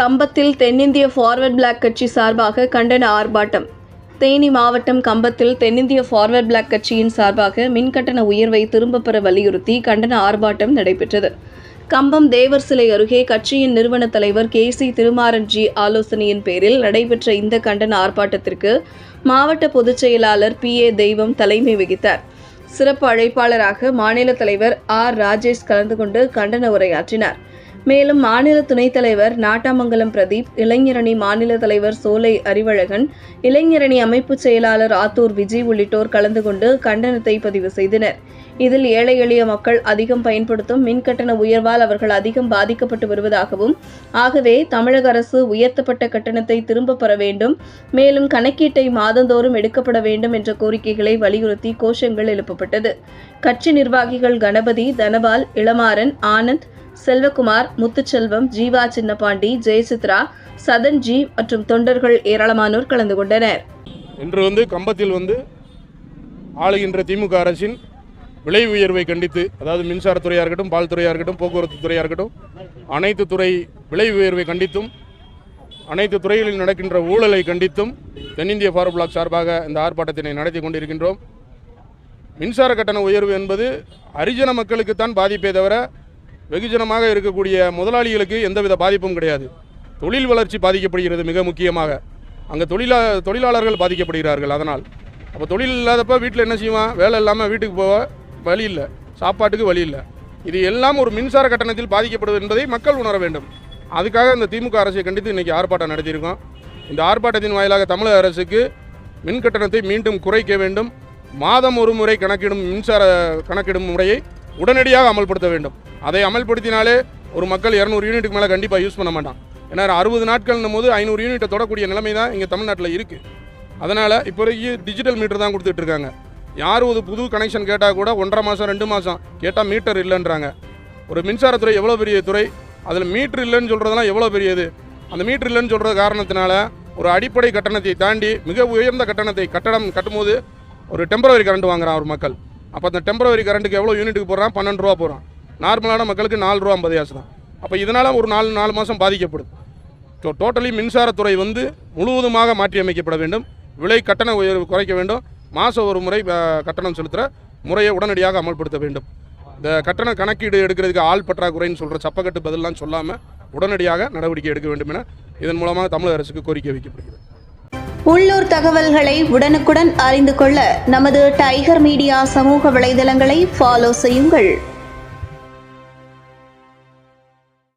கம்பத்தில் தென்னிந்திய forward black கட்சி சார்பாக கண்டன ஆர்ப்பாட்டம். தேனி மாவட்டம் கம்பத்தில் தென்னிந்திய ஃபார்வர்ட் பிளாக் கட்சியின் சார்பாக மின்கட்டண உயர்வை திரும்பப் பெற வலியுறுத்தி கண்டன ஆர்ப்பாட்டம் நடைபெற்றது. கம்பம் தேவர் சிலை அருகே கட்சியின் நிறுவன தலைவர் கே சி திருமாரன்ஜி ஆலோசனையின் பேரில் நடைபெற்ற இந்த கண்டன ஆர்ப்பாட்டத்திற்கு மாவட்ட பொதுச் செயலாளர் பி ஏ தெய்வம் தலைமை வகித்தார். சிறப்பு அழைப்பாளராக மாநில தலைவர் ஆர் ராஜேஷ் கலந்து கொண்டு கண்டன உரையாற்றினார். மேலும் மாநில துணைத் தலைவர் நாட்டாமங்கலம் பிரதீப் இளைஞரணி மாநில தலைவர் சோலை அறிவழகன் இளைஞரணி அமைப்பு செயலாளர் ஆத்தூர் விஜய் உள்ளிட்டோர் கலந்து கொண்டு கண்டனத்தை பதிவு செய்தனர். இதில் ஏழை எளிய மக்கள் அதிகம் பயன்படுத்தும் மின் கட்டண உயர்வால் அவர்கள் அதிகம் பாதிக்கப்பட்டு வருவதாகவும் ஆகவே தமிழக அரசு உயர்த்தப்பட்ட கட்டணத்தை திரும்பப் பெற வேண்டும் மேலும் கணக்கீட்டை மாதந்தோறும் எடுக்கப்பட வேண்டும் என்ற கோரிக்கைகளை வலியுறுத்தி கோஷங்கள் எழுப்பப்பட்டது. கட்சி நிர்வாகிகள் கணபதி தனபால் இளமாறன் ஆனந்த் செல்வகுமார் முத்துச்செல்வம் ஜீவா சின்னபாண்டி ஜெயசித்ரா சதன் ஜி மற்றும் தொண்டர்கள் ஏராளமானோர் கலந்து கொண்டனர். இன்று வந்து கம்பத்தில் வந்து ஆளுகின்ற திமுக அரசின் விலை உயர்வை கண்டித்து அதாவது மின்சாரத்துறையாக இருக்கட்டும் பால் துறையாக இருக்கட்டும் போக்குவரத்து துறையாக இருக்கட்டும் அனைத்து துறை விலை உயர்வை கண்டித்தும் அனைத்து துறைகளில் நடக்கின்ற ஊழலை கண்டித்தும் தென்னிந்திய ஃபார் பிளாக் சார்பாக இந்த ஆர்ப்பாட்டத்தினை நடத்தி கொண்டிருக்கின்றோம். மின்சார கட்டண உயர்வு என்பது ஹரிஜன மக்களுக்குத்தான் பாதிப்பே தவிர வெகுஜனமாக இருக்கக்கூடிய முதலாளிகளுக்கு எந்தவித பாதிப்பும் கிடையாது. தொழில் வளர்ச்சி பாதிக்கப்படுகிறது மிக முக்கியமாக. அங்கே தொழிலா தொழிலாளர்கள் பாதிக்கப்படுகிறார்கள் அதனால். அப்போ தொழில் இல்லாதப்போ வீட்டில் என்ன செய்வான் வேலை இல்லாமல் வீட்டுக்கு போக வழி இல்லை. சாப்பாட்டுக்கு வழி இல்லை. இது எல்லாம் ஒரு மின்சார கட்டணத்தில் பாதிக்கப்படுவது என்பதை மக்கள் உணர வேண்டும். அதுக்காக இந்த திமுக அரசை கண்டித்து இன்றைக்கி ஆர்ப்பாட்டம் நடத்தியிருக்கோம். இந்த ஆர்ப்பாட்டத்தின் வாயிலாக தமிழக அரசுக்கு மின் கட்டணத்தை மீண்டும் குறைக்க வேண்டும். மாதம் ஒரு முறை கணக்கிடும் மின்சார கணக்கிடும் முறையை உடனடியாக அமல்படுத்த வேண்டும். அதை அமல்படுத்தினாலே ஒரு மக்கள் இரநூறு யூனிட்டுக்கு மேலே கண்டிப்பாக யூஸ் பண்ண மாட்டான். ஏன்னா அறுபது நாட்கள்னும் போது ஐநூறு யூனிட்டை தொடக்கூடிய நிலைமை தான் இங்கே தமிழ்நாட்டில் இருக்குது அதனால் இப்போதைக்கு டிஜிட்டல் மீட்டர் தான் கொடுத்துட்ருக்காங்க யார் ஒரு புது கனெக்ஷன் கேட்டால் கூட ஒன்றரை மாதம் ரெண்டு மாதம் கேட்டால் மீட்டர் இல்லைன்றாங்க. ஒரு மின்சாரத்துறை எவ்வளோ பெரிய துறை? அதில் மீட்டர் இல்லைன்னு சொல்கிறதெல்லாம் எவ்வளோ பெரியது? அந்த மீட்டர் இல்லைன்னு சொல்கிற காரணத்தினால ஒரு அடிப்படை கட்டணத்தை தாண்டி மிக உயர்ந்த கட்டணத்தை கட்டணம் கட்டும்போது ஒரு டெம்பரவரி கரண்ட் வாங்குறான் ஒரு மக்கள். அப்போ அந்த டெம்பரவரி கரண்ட்டுக்கு எவ்வளோ யூனிட்டுக்கு போடுறான்? பன்னெண்டு ரூபா போகிறான் நார்மலான மக்களுக்கு நாலு ரூபா ஐம்பது காசு தான் அப்போ இதனால் ஒரு நாலு நாலு மாதம் பாதிக்கப்படுது ஸோ டோட்டலி மின்சாரத்துறை வந்து முழுவதுமாக மாற்றி அமைக்கப்பட வேண்டும். விலை கட்டண உயர்வு குறைக்க வேண்டும். மாதம் ஒரு முறை கட்டணம் செலுத்துகிற முறையை உடனடியாக அமல்படுத்த வேண்டும். இந்த கட்டண கணக்கீடு எடுக்கிறதுக்கு ஆள் பற்றாக்குறைன்னு சொல்கிற சப்பக்கட்டு பதிலாம் சொல்லாமல் உடனடியாக நடவடிக்கை எடுக்க வேண்டும் என இதன் மூலமாக தமிழக அரசுக்கு கோரிக்கை வைக்கப்படுகிறது. உள்ளூர் தகவல்களை உடனுக்குடன் அறிந்து கொள்ள நமது டைகர் மீடியா சமூக வலைதளங்களை ஃபாலோ செய்யுங்கள்.